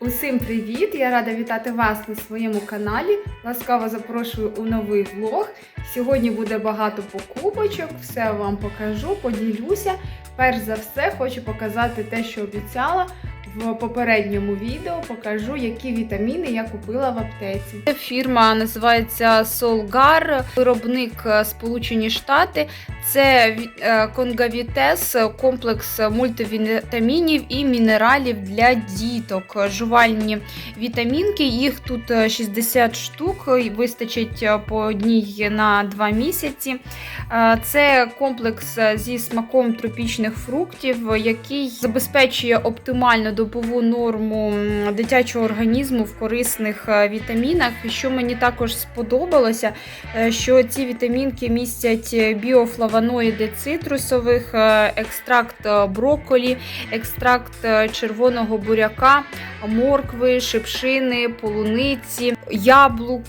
Усім привіт! Я рада вітати вас на своєму каналі. Ласкаво запрошую у новий влог. Сьогодні буде багато покупочок, все вам покажу, поділюся. Перш за все, хочу показати те, що обіцяла. В попередньому відео покажу, які вітаміни я купила в аптеці. Фірма називається Solgar, виробник е, Сполучені Штати. Це Конгавітес, комплекс мультивітамінів і мінералів для діток. Жувальні вітамінки. Їх тут е, 60 штук, вистачить е, по одній на 2 місяці. Е, Це комплекс е, зі смаком тропічних фруктів, який забезпечує оптимальну добову норму дитячого організму в корисних е, вітамінах. Що мені також сподобалося, е, що ці вітамінки містять е, біофлавоноїди цитрусових, екстракт брокколі, екстракт червоного буряка, моркви, шипшини, полуниці, яблук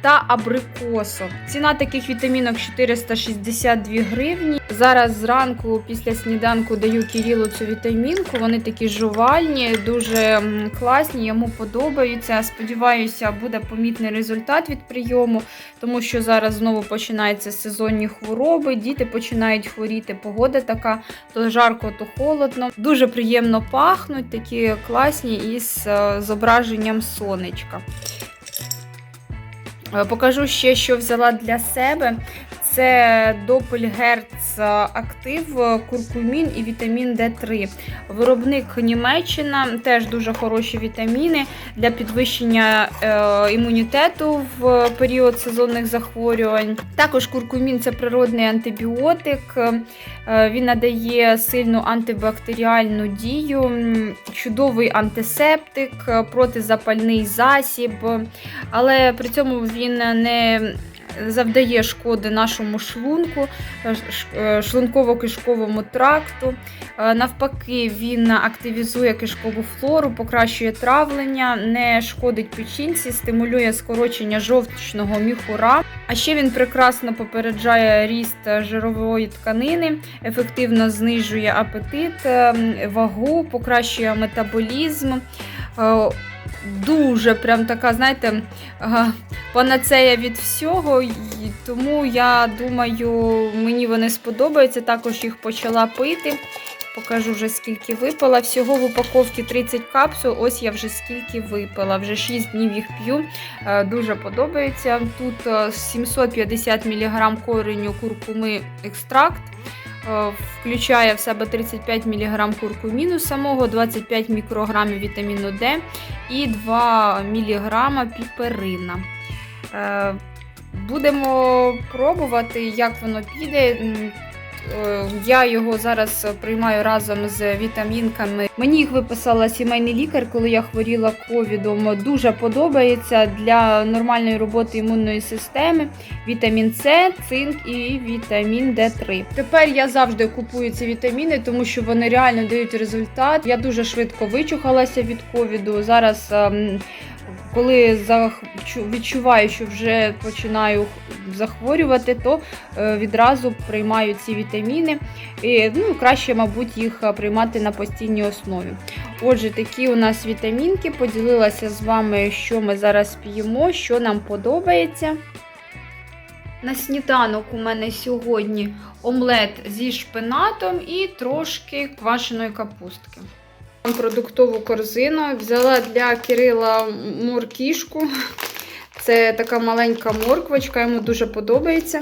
та абрикосок. Ціна таких вітамінок 462 гривні. Зараз зранку після сніданку даю Кирилу цю вітамінку. Вони такі жувальні, дуже класні, йому подобаються. Сподіваюся, буде помітний результат від прийому, тому що зараз знову починаються сезонні хвороби, діти починають хворіти. Погода така, то жарко, то холодно. Дуже приємно пахнуть, такі класні із е, зображенням сонечка. Е, Покажу ще, що взяла для себе. Це Doppelherz актив, е, куркумін і вітамін D3. Виробник Німеччина, теж дуже хороші вітаміни для підвищення е, імунітету в період сезонних захворювань. Також куркумін це природний антибіотик. Е, Він надає сильну антибактеріальну дію, чудовий антисептик, е, протизапальний засіб, але при цьому він не завдає шкоди нашому шлунку, е, е, шлунково-кишковому тракту. Е, Навпаки, він активізує кишкову флору, покращує травлення, не шкодить печінці, стимулює скорочення жовчного міхура. А ще він прекрасно попереджає ріст жирової тканини, ефективно знижує апетит, е, вагу, покращує метаболізм. Е, Дуже прям така, знаєте, панацея від всього, і тому я думаю, мені вони сподобаються. Також їх почала пити. Покажу вже скільки випила. Всього в упаковці 30 капсул. Ось я вже скільки випила. Вже 6 днів їх п'ю. Е, Дуже подобається. Тут е, 750 мг кореню куркуми екстракт. Е, Включає в себе 35 мг куркуміну самого, 25 мікрограмів вітаміну Д і 2 мг піперина. Е, Будемо пробувати, як воно піде. Е, Я його зараз приймаю разом з вітамінками. Мені їх виписала сімейний лікар, коли я хворіла ковідом. Дуже подобається для нормальної роботи імунної системи. Вітамін С, цинк і вітамін Д3. Тепер я завжди купую ці вітаміни, тому що вони реально дають результат. Я дуже швидко вичухалася від ковіду. Зараз. Коли відчуваю, що вже починаю захворювати, то е, відразу приймаю ці вітаміни. І, ну, краще, мабуть, їх е, приймати на постійній основі. Отже, такі у нас вітамінки. Поділилася з вами, що ми зараз п'ємо, що нам подобається. На сніданок у мене сьогодні омлет зі шпинатом і трошки квашеної капустки. Продуктову корзину взяла для Кирила моркішку. Це така маленька морквочка, йому дуже подобається.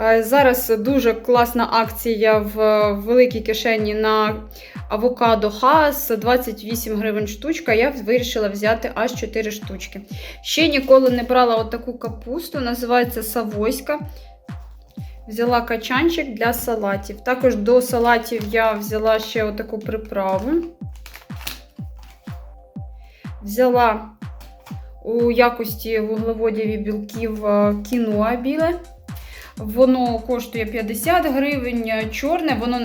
Е, Зараз дуже класна акція в великій кишені на авокадо хас 28 гривень штучка. Я вирішила взяти аж 4 штучки. Ще ніколи не брала отаку капусту, називається савойська. Взяла качанчик для салатів. Також до салатів я взяла ще отаку приправу. Взяла у якості вуглеводів і білків е, кіноа біле. Воно коштує 50 гривень, е, чорне, воно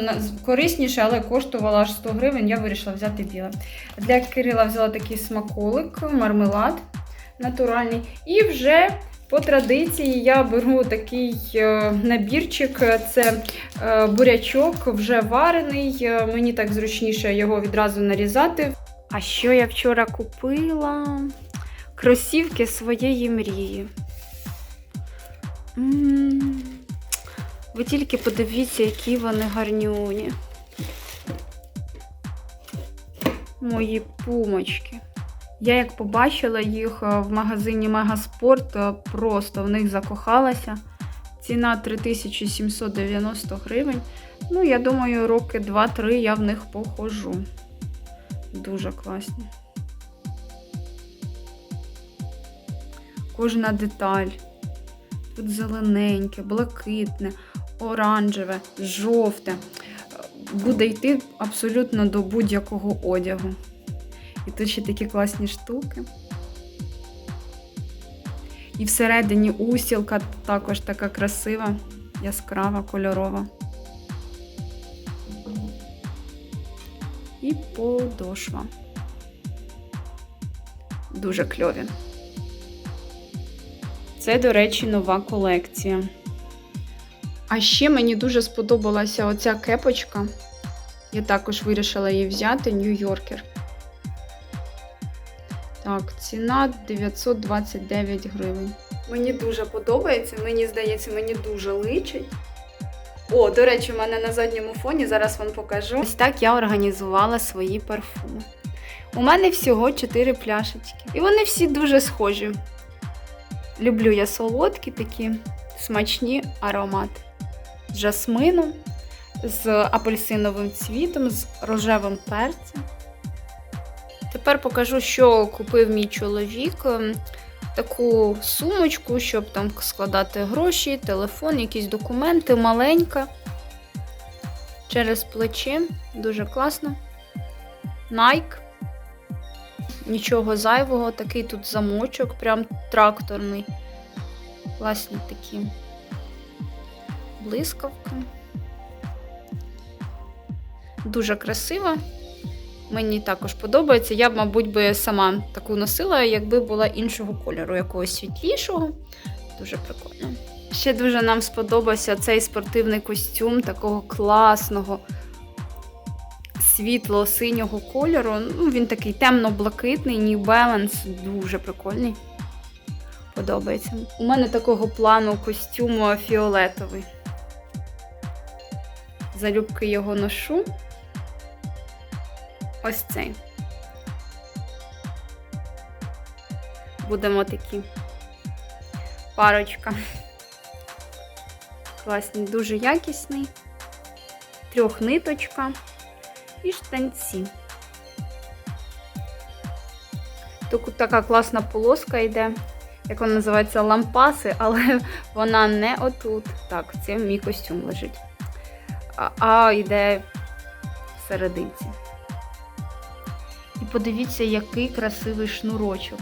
корисніше, але коштувало аж 100 гривень. Я вирішила взяти біле. Для Кирила взяла такий смаколик, мармелад натуральний. І вже по традиції я беру такий е, набірчик. Це бурячок вже варений. Мені так зручніше його відразу нарізати. А що я вчора купила? Кросівки своєї мрії. М, Ви тільки подивіться, які вони гарнюні. Мої пумочки. Я як побачила їх е, в магазині Мегаспорт, е, просто в них закохалася. Ціна 3790 гривень. Ну, я думаю, роки 2-3 я в них похожу. Дуже класні. Кожна деталь. Тут зелененьке, блакитне, оранжеве, жовте. Буде йти абсолютно до будь-якого одягу. І тут ще такі класні штуки. І всередині устілка також така красива, яскрава, кольорова. І подошва. Дуже кльові. Це, до речі, нова колекція. А ще мені дуже сподобалася оця кепочка. Я також вирішила її взяти Нью-Йоркер. Так, ціна 929 гривень. Мені дуже подобається, мені здається, мені дуже личить. О, до речі, у мене на задньому фоні, зараз вам покажу. Ось так я організувала свої парфуми. У мене всього 4 пляшечки. І вони всі дуже схожі. Люблю я солодкі такі смачні аромати. З жасмином, з апельсиновим цвітом, з рожевим перцем. Тепер покажу, що купив мій чоловік. Таку сумочку, щоб там складати гроші, телефон, якісь документи, маленька. Через плече. Дуже класно. Nike. Нічого зайвого, такий тут замочок, прям тракторний. Класні такі блискавки. Дуже красива. Мені також подобається. Я б, мабуть, би сама таку носила, якби була іншого кольору, якогось світлішого. Дуже прикольно. Ще дуже нам сподобався цей спортивний костюм такого класного світло-синього кольору. Ну, Він такий темно-блакитний, New Balance, дуже прикольний. Подобається. У мене такого плану костюм фіолетовий. Залюбки його ношу. Ось цей. Будемо такі. Парочка. Класний, дуже якісний. Трьохниточка і штанці. Тут така класна полоска йде, як вона називається, лампаси, але вона не отут. Так, це мій костюм лежить. А, а йде в серединці. І подивіться, який красивий шнурочок.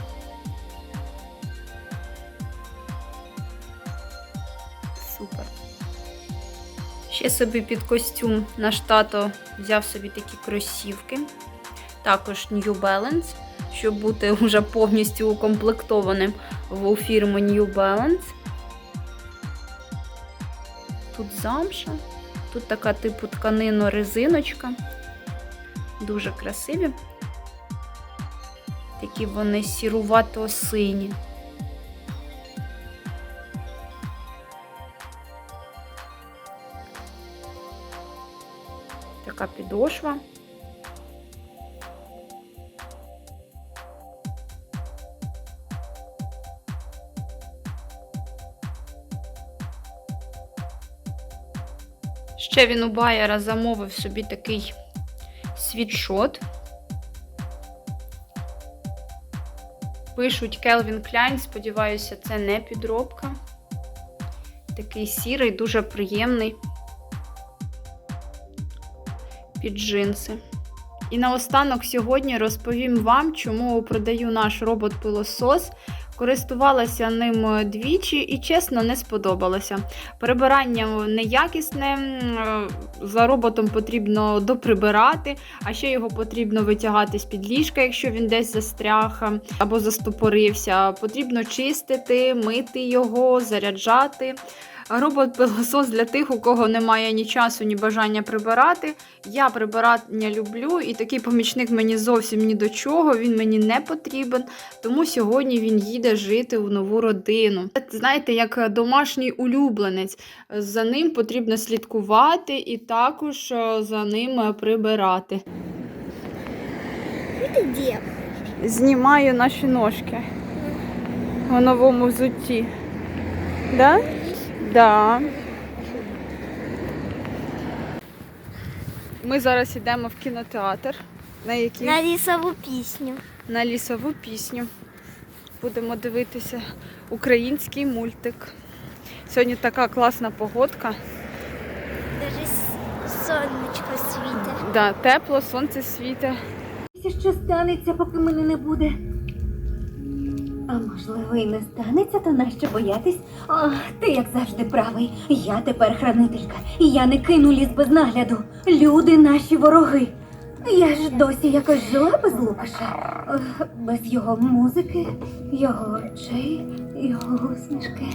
Супер. Ще собі під костюм наш тато взяв собі такі кросівки. Також New Balance, щоб бути вже повністю укомплектованим в фірму New Balance. Тут замша, тут така типу тканино резиночка. Дуже красиві. Такі вони сірувато-сині. Така підошва. Ще він у Байера замовив собі такий світшот. Пишуть Келвін Кляйн, сподіваюся, це не підробка. Такий сірий, дуже приємний під джинси. І наостанок сьогодні розповім вам, чому продаю наш робот-пилосос. Користувалася ним двічі і, чесно, не сподобалося. Прибирання неякісне, за роботом потрібно доприбирати, а ще його потрібно витягати з-під ліжка, якщо він десь застряг або застопорився. Потрібно чистити, мити його, заряджати. Робот-пилосос для тих, у кого немає ні часу, ні бажання прибирати. Я прибирання люблю, і такий помічник мені зовсім ні до чого, він мені не потрібен. Тому сьогодні він їде жити у нову родину. Знаєте, як домашній улюбленець. За ним потрібно слідкувати і також е, за ним е, прибирати. Где? Знімаю наші ножки у новому взутті. Да? Да. Ми зараз йдемо в кінотеатр. На який? На лісову пісню. на лісову пісню. Будемо дивитися український мультик. Сьогодні така класна погодка. Даже сонечко світить. Да, тепло, сонце світе. Що станеться, поки мене не буде? А можливо, і не станеться, то нащо боятись? Ох, ти як завжди правий. Я тепер хранителька, і я не кину ліс без нагляду. Люди наші вороги. Я ж досі якось жила без Лукаша, без його музики, його очей, його усмішки.